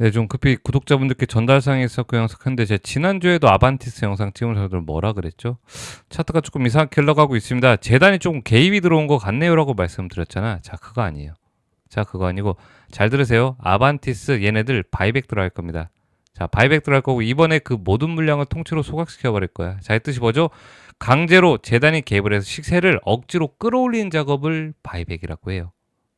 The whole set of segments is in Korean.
네, 좀 급히 구독자분들께 전달사항이 있었고 영상인데 제가 지난주에도 아반티스 영상 찍으면서 여러분 뭐라 그랬죠? 차트가 조금 이상하게 흘러가고 있습니다. 재단이 조금 개입이 들어온 것 같네요라고 말씀드렸잖아. 자, 그거 아니에요. 자, 그거 아니고 잘 들으세요. 아반티스 얘네들 바이백 들어갈 겁니다. 자, 바이백 들어갈 거고 이번에 그 모든 물량을 통째로 소각시켜 버릴 거야. 자, 이 뜻이 뭐죠? 강제로 재단이 개입을 해서 시세를 억지로 끌어올리는 작업을 바이백이라고 해요.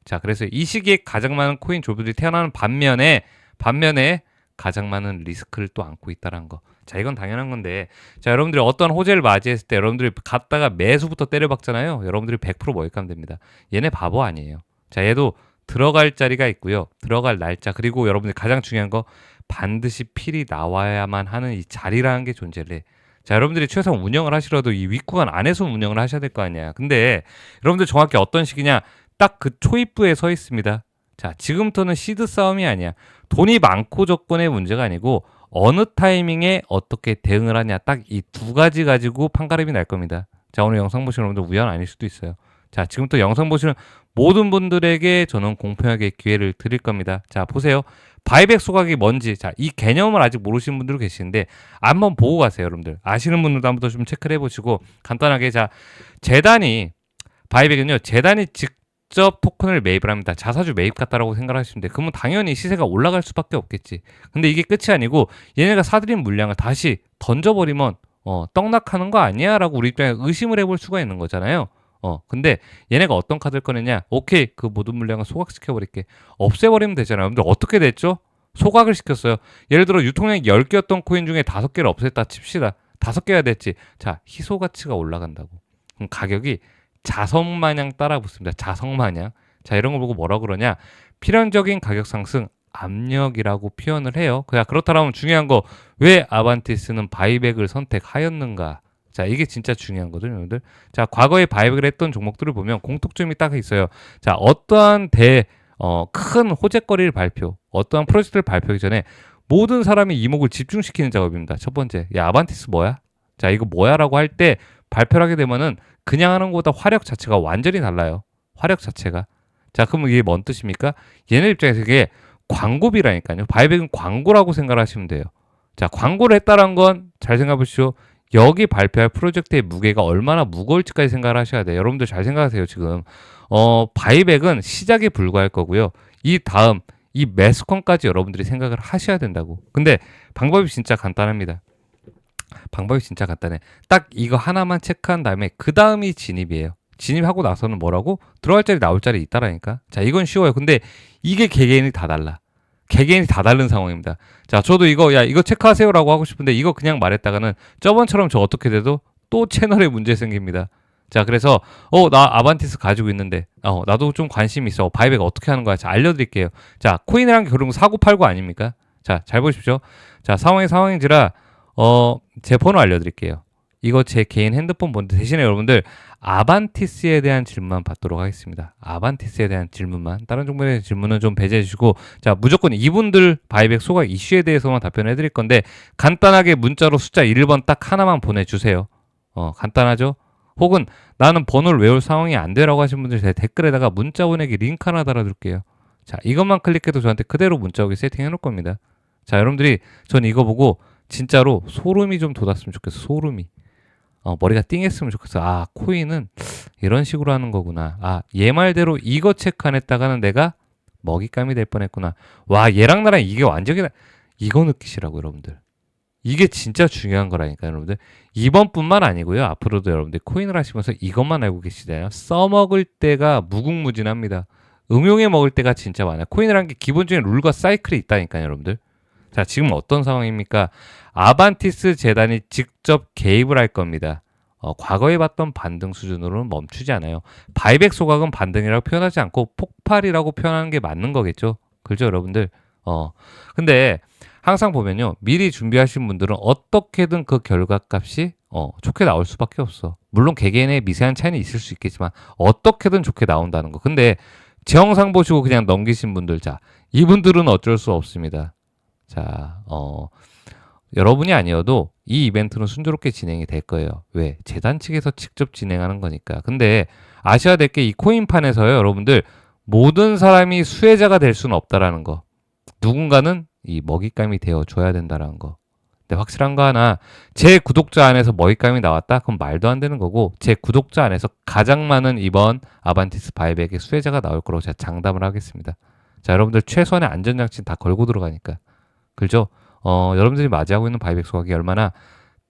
자, 그래서 이 시기에 가장 많은 코인 조들이 태어나는 반면에 반면에 가장 많은 리스크를 또 안고 있다는 거. 자, 이건 당연한 건데. 자, 여러분들이 어떤 호재를 맞이했을 때 여러분들이 갔다가 매수부터 때려박잖아요. 여러분들이 100% 먹잇감 됩니다. 얘네 바보 아니에요. 자, 얘도 들어갈 자리가 있고요. 들어갈 날짜 그리고 여러분들이 가장 중요한 거 반드시 필이 나와야만 하는 이 자리라는 게 존재를 해. 자, 여러분들이 최소한 운영을 하시라도 이 윗구간 안에서 운영을 하셔야 될 거 아니야. 근데 여러분들 정확히 어떤 시기냐? 딱 그 초입부에 서 있습니다. 자, 지금부터는 시드 싸움이 아니야. 돈이 많고 적고의 문제가 아니고 어느 타이밍에 어떻게 대응을 하냐. 딱 이 두 가지 가지고 판가름이 날 겁니다. 자, 오늘 영상 보시는 여러분들 우연 아닐 수도 있어요. 자, 지금부터 영상 보시는 모든 분들에게 저는 공평하게 기회를 드릴 겁니다. 자, 보세요. 바이백 소각이 뭔지, 자, 이 개념을 아직 모르시는 분들 계시는데, 한번 보고 가세요, 여러분들. 아시는 분들도 한번 더좀 체크를 해보시고, 간단하게, 자, 재단이, 바이백은요, 재단이 직 접 토큰을 매입을 합니다. 자사주 매입 같다라고 생각하시면 돼요. 그러면 당연히 시세가 올라갈 수밖에 없겠지. 근데 이게 끝이 아니고, 얘네가 사들인 물량을 다시 던져버리면, 어, 떡락하는 거 아니야? 라고 우리 입장에 의심을 해볼 수가 있는 거잖아요. 어, 근데 얘네가 어떤 카드를 꺼내냐? 오케이, 그 모든 물량을 소각시켜버릴게. 없애버리면 되잖아요. 여러분들 어떻게 됐죠? 소각을 시켰어요. 예를 들어 유통량이 10개였던 코인 중에 5개를 없앴다 칩시다. 5개가 됐지. 자, 희소 가치가 올라간다고. 그럼 가격이 자성 마냥 따라 붙습니다. 자성 마냥. 자, 이런 걸 보고 뭐라 그러냐? 필연적인 가격 상승 압력이라고 표현을 해요. 그냥 그렇다면 중요한 거 왜 아반티스는 바이백을 선택하였는가? 자, 이게 진짜 중요한 거죠, 여러분들. 자, 과거에 바이백을 했던 종목들을 보면 공통점이 딱 있어요. 자, 어떠한 대, 어, 큰 호재거리를 발표, 어떠한 프로젝트를 발표하기 전에 모든 사람이 이목을 집중시키는 작업입니다. 첫 번째, 야, 아반티스 뭐야? 자, 이거 뭐야? 라고 할 때 발표를 하게 되면은 그냥 하는 것보다 화력 자체가 완전히 달라요. 화력 자체가. 자, 그러면 이게 뭔 뜻입니까? 얘네 입장에서 이게 광고비라니까요. 바이백은 광고라고 생각하시면 돼요. 자, 광고를 했다는 건 잘 생각해 보시오. 여기 발표할 프로젝트의 무게가 얼마나 무거울지까지 생각을 하셔야 돼요. 여러분들 잘 생각하세요, 지금. 어, 바이백은 시작에 불과할 거고요. 이 다음, 이 매스콘까지 여러분들이 생각을 하셔야 된다고. 근데 방법이 진짜 간단합니다. 방법이 진짜 간단해. 딱 이거 하나만 체크한 다음에 그 다음이 진입이에요. 진입하고 나서는 뭐라고? 들어갈 자리 나올 자리 있다라니까. 자, 이건 쉬워요. 근데 이게 개개인이 다 달라. 개개인이 다 다른 상황입니다. 자, 저도 이거 야 이거 체크하세요라고 하고 싶은데 이거 그냥 말했다가는 저번처럼 저 어떻게 돼도 또 채널에 문제 생깁니다. 자, 그래서 어 나 아반티스 가지고 있는데 어 나도 좀 관심 있어. 바이백 어떻게 하는 거야? 자, 알려드릴게요. 자, 그런 거 사고 팔고 아닙니까? 자, 잘 보십시오. 자, 상황이 상황인지라 어 제 번호 알려드릴게요. 이거 제 개인 핸드폰 번호 대신에 여러분들 아반티스에 대한 질문만 받도록 하겠습니다. 아반티스에 대한 질문만 다른 종목에 대한 질문은 좀 배제해 주시고 자 무조건 이분들 바이백 소각 이슈에 대해서만 답변해 드릴 건데 간단하게 문자로 숫자 1번 딱 하나만 보내주세요. 어 간단하죠? 혹은 나는 번호를 외울 상황이 안 되라고 하신 분들 제 댓글에다가 문자 보내기 링크 하나 달아둘게요. 자 이것만 클릭해도 저한테 그대로 문자 오게 세팅해 놓을 겁니다. 자 여러분들이 전 이거 보고 진짜로 소름이 좀 돋았으면 좋겠어 소름이. 어, 머리가 띵했으면 좋겠어. 아, 코인은 이런 식으로 하는 거구나. 아, 얘 말대로 이거 체크 안 했다가는 내가 먹잇감이 될 뻔했구나. 와, 얘랑 나랑 이게 완전히 다- 이거 느끼시라고 여러분들. 이게 진짜 중요한 거라니까 여러분들. 이번뿐만 아니고요. 앞으로도 여러분들 코인을 하시면서 이것만 알고 계시잖아요. 써먹을 때가 무궁무진합니다. 응용해 먹을 때가 진짜 많아요. 코인이라는 게 기본적인 룰과 사이클이 있다니까요, 여러분들. 자, 지금 어떤 상황입니까? 아반티스 재단이 직접 개입을 할 겁니다. 어, 과거에 봤던 반등 수준으로는 멈추지 않아요. 바이백 소각은 반등이라고 표현하지 않고 폭발이라고 표현하는 게 맞는 거겠죠. 그죠, 여러분들? 어. 근데 항상 보면요. 미리 준비하신 분들은 어떻게든 그 결과값이 어, 좋게 나올 수밖에 없어. 물론 개개인의 미세한 차이는 있을 수 있겠지만 어떻게든 좋게 나온다는 거. 근데 제 영상 보시고 그냥 넘기신 분들 자, 이분들은 어쩔 수 없습니다. 자, 어, 여러분이 아니어도 이 이벤트는 순조롭게 진행이 될 거예요. 왜? 재단 측에서 직접 진행하는 거니까. 근데 아셔야 될 게 이 코인판에서요, 여러분들 모든 사람이 수혜자가 될 수는 없다라는 거. 누군가는 이 먹잇감이 되어 줘야 된다라는 거. 근데 확실한 거 하나, 제 구독자 안에서 먹잇감이 나왔다? 그럼 말도 안 되는 거고, 제 구독자 안에서 가장 많은 이번 아반티스 바이백의 수혜자가 나올 거라고 제가 장담을 하겠습니다. 자, 여러분들 최소한의 안전장치는 다 걸고 들어가니까. 그죠? 어, 여러분들이 맞이하고 있는 바이백 소각이 얼마나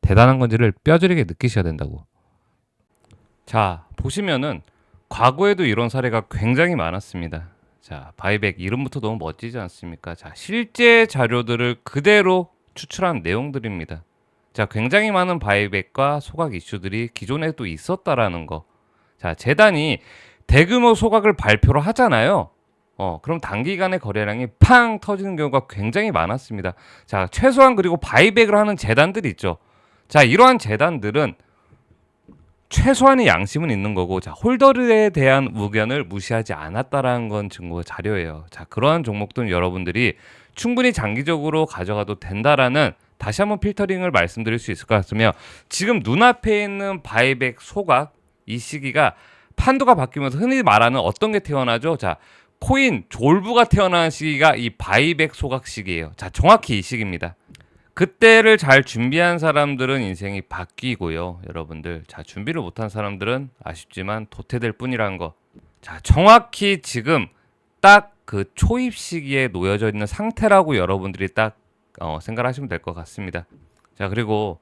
대단한 건지를 뼈저리게 느끼셔야 된다고. 자, 보시면은 과거에도 이런 사례가 굉장히 많았습니다. 자, 바이백 이름부터 너무 멋지지 않습니까? 자, 실제 자료들을 그대로 추출한 내용들입니다. 자, 굉장히 많은 바이백과 소각 이슈들이 기존에 도 있었다라는 거. 자, 재단이 대규모 소각을 발표를 하잖아요. 어, 그럼 단기간에 거래량이 팡 터지는 경우가 굉장히 많았습니다. 자, 최소한 그리고 바이백을 하는 재단들이 있죠. 자, 이러한 재단들은 최소한의 양심은 있는 거고, 자, 홀더에 대한 의견을 무시하지 않았다라는 건 증거 자료예요. 자, 그러한 종목들은 여러분들이 충분히 장기적으로 가져가도 된다라는 다시 한번 필터링을 말씀드릴 수 있을 것 같으며 지금 눈앞에 있는 바이백 소각 이 시기가 판도가 바뀌면서 흔히 말하는 어떤 게 태어나죠? 자, 코인 졸부가 태어나는 시기가 이 바이백 소각 시기예요. 자, 정확히 이 시기입니다. 그때를 잘 준비한 사람들은 인생이 바뀌고요. 여러분들. 자, 준비를 못한 사람들은 아쉽지만 도태될 뿐이라는 거. 자, 정확히 지금 딱 그 초입 시기에 놓여져 있는 상태라고 여러분들이 딱 어, 생각하시면 될 것 같습니다. 자, 그리고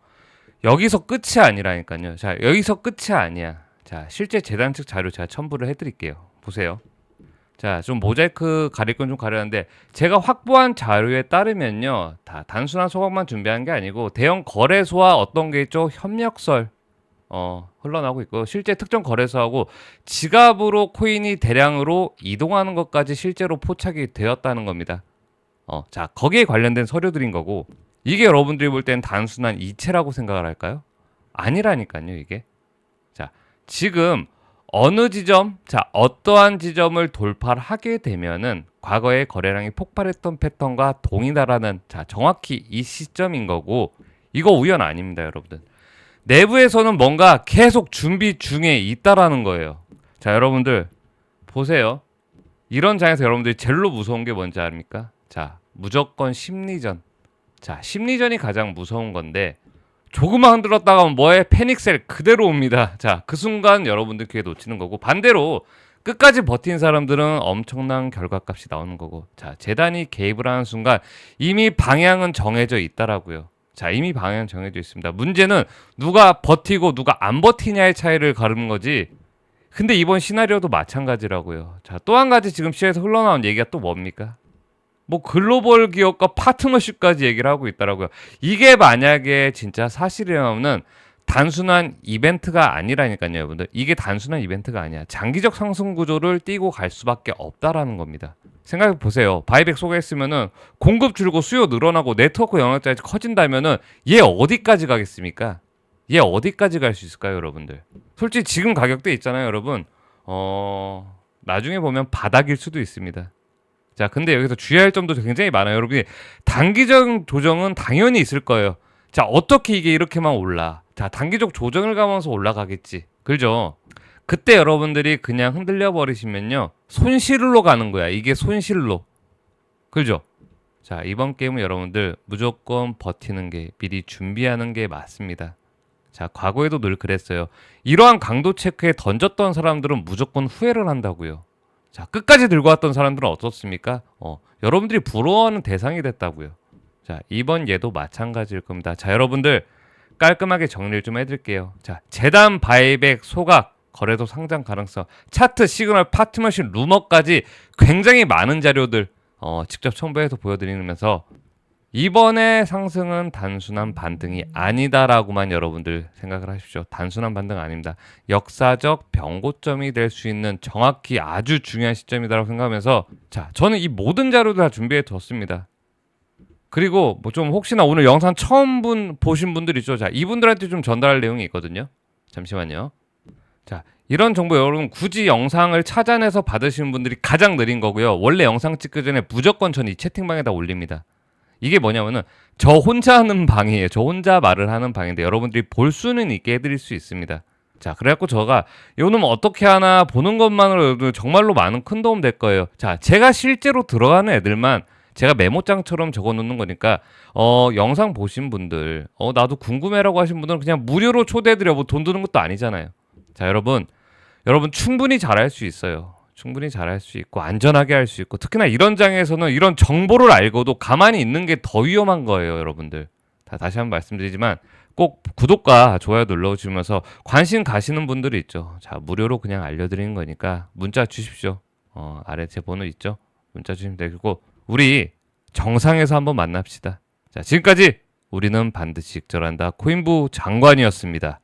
여기서 끝이 아니라니까요. 자, 여기서 끝이 아니야. 자, 실제 재단 측 자료 제가 첨부를 해드릴게요. 보세요. 자, 좀 모자이크 가릴 건 좀 가려는데 제가 확보한 자료에 따르면요. 다 단순한 소각만 준비한 게 아니고 대형 거래소와 어떤 게 있죠? 협력설 어, 흘러나오고 있고 실제 특정 거래소하고 지갑으로 코인이 대량으로 이동하는 것까지 실제로 포착이 되었다는 겁니다. 어, 자, 거기에 관련된 서류들인 거고 이게 여러분들이 볼 땐 단순한 이체라고 생각을 할까요? 아니라니까요, 이게. 자, 지금 어느 지점, 자, 어떠한 지점을 돌파를 하게 되면은 과거에 거래량이 폭발했던 패턴과 동일하다는 자, 정확히 이 시점인 거고 이거 우연 아닙니다, 여러분들. 내부에서는 뭔가 계속 준비 중에 있다라는 거예요. 자, 여러분들 보세요. 이런 장에서 여러분들이 제일로 무서운 게 뭔지 압니까? 자, 무조건 심리전. 자, 심리전이 가장 무서운 건데 조금만 흔들었다가 뭐에 패닉셀 그대로 옵니다. 자, 그 순간 여러분들 귀에 놓치는 거고 반대로 끝까지 버틴 사람들은 엄청난 결과값이 나오는 거고 자, 재단이 개입을 하는 순간 이미 방향은 정해져 있다라고요. 자, 이미 방향 정해져 있습니다. 문제는 누가 버티고 누가 안 버티냐의 차이를 가르는 거지. 근데 이번 시나리오도 마찬가지라고요. 자, 또 한 가지 지금 시에서 흘러나온 얘기가 또 뭡니까? 뭐 글로벌 기업과 파트너십까지 얘기를 하고 있더라고요. 이게 만약에 진짜 사실이라면 단순한 이벤트가 아니라니까요, 여러분들. 이게 단순한 이벤트가 아니야. 장기적 상승 구조를 띄고 갈 수밖에 없다라는 겁니다. 생각해 보세요. 바이백 소개했으면은 공급 줄고 수요 늘어나고 네트워크 영역까지 커진다면은 얘 어디까지 가겠습니까? 얘 어디까지 갈 수 있을까요, 여러분들? 솔직히 지금 가격대 있잖아요, 여러분. 어, 나중에 보면 바닥일 수도 있습니다. 자, 근데 여기서 주의할 점도 굉장히 많아요, 여러분이. 단기적 조정은 당연히 있을 거예요. 자, 어떻게 이게 이렇게만 올라? 자, 단기적 조정을 가면서 올라가겠지. 그죠? 그때 여러분들이 그냥 흔들려 버리시면요. 손실로 가는 거야. 이게 손실로. 그죠? 자, 이번 게임은 여러분들 무조건 버티는 게 미리 준비하는 게 맞습니다. 자, 과거에도 늘 그랬어요. 이러한 강도 체크에 던졌던 사람들은 무조건 후회를 한다고요. 자, 끝까지 들고 왔던 사람들은 어떻습니까? 어, 여러분들이 부러워하는 대상이 됐다고요. 자, 이번 예도 마찬가지일 겁니다. 자, 여러분들 깔끔하게 정리를 좀 해드릴게요. 자, 재단 바이백 소각 거래소 상장 가능성, 차트, 시그널, 파트너십, 루머까지 굉장히 많은 자료들 어, 직접 첨부해서 보여드리면서 이번에 상승은 단순한 반등이 아니다라고만 여러분들 생각을 하십시오. 단순한 반등 아닙니다. 역사적 변고점이 될 수 있는 정확히 아주 중요한 시점이다라고 생각하면서 자, 저는 이 모든 자료들 다 준비해 뒀습니다. 그리고 뭐 좀 혹시나 오늘 영상 처음 분 보신 분들 있죠. 자, 이분들한테 좀 전달할 내용이 있거든요. 잠시만요. 자, 이런 정보 여러분 굳이 영상을 찾아내서 받으시는 분들이 가장 느린 거고요. 원래 영상 찍기 전에 무조건 전 이 채팅방에다 올립니다. 이게 뭐냐면은 저 혼자 하는 방이에요. 저 혼자 말을 하는 방인데 여러분들이 볼 수는 있게 해드릴 수 있습니다. 자, 그래갖고 저가 요놈 어떻게 하나 보는 것만으로도 정말로 많은 큰 도움 될 거예요. 자, 제가 실제로 들어가는 애들만 제가 메모장처럼 적어 놓는 거니까 어 영상 보신 분들 어 나도 궁금해라고 하신 분들은 그냥 무료로 초대해드려 뭐 돈 드는 것도 아니잖아요. 자 여러분 여러분 충분히 잘할 수 있어요. 충분히 잘할 수 있고 안전하게 할 수 있고 특히나 이런 장에서는 이런 정보를 알고도 가만히 있는 게 더 위험한 거예요, 여러분들. 다 다시 한번 말씀드리지만 꼭 구독과 좋아요 눌러주시면서 관심 가시는 분들이 있죠. 자 무료로 그냥 알려드리는 거니까 문자 주십시오. 어, 아래 제 번호 있죠. 문자 주시면 되고 우리 정상에서 한번 만납시다. 자 지금까지 우리는 반드시 익절한다 코인부 장관이었습니다.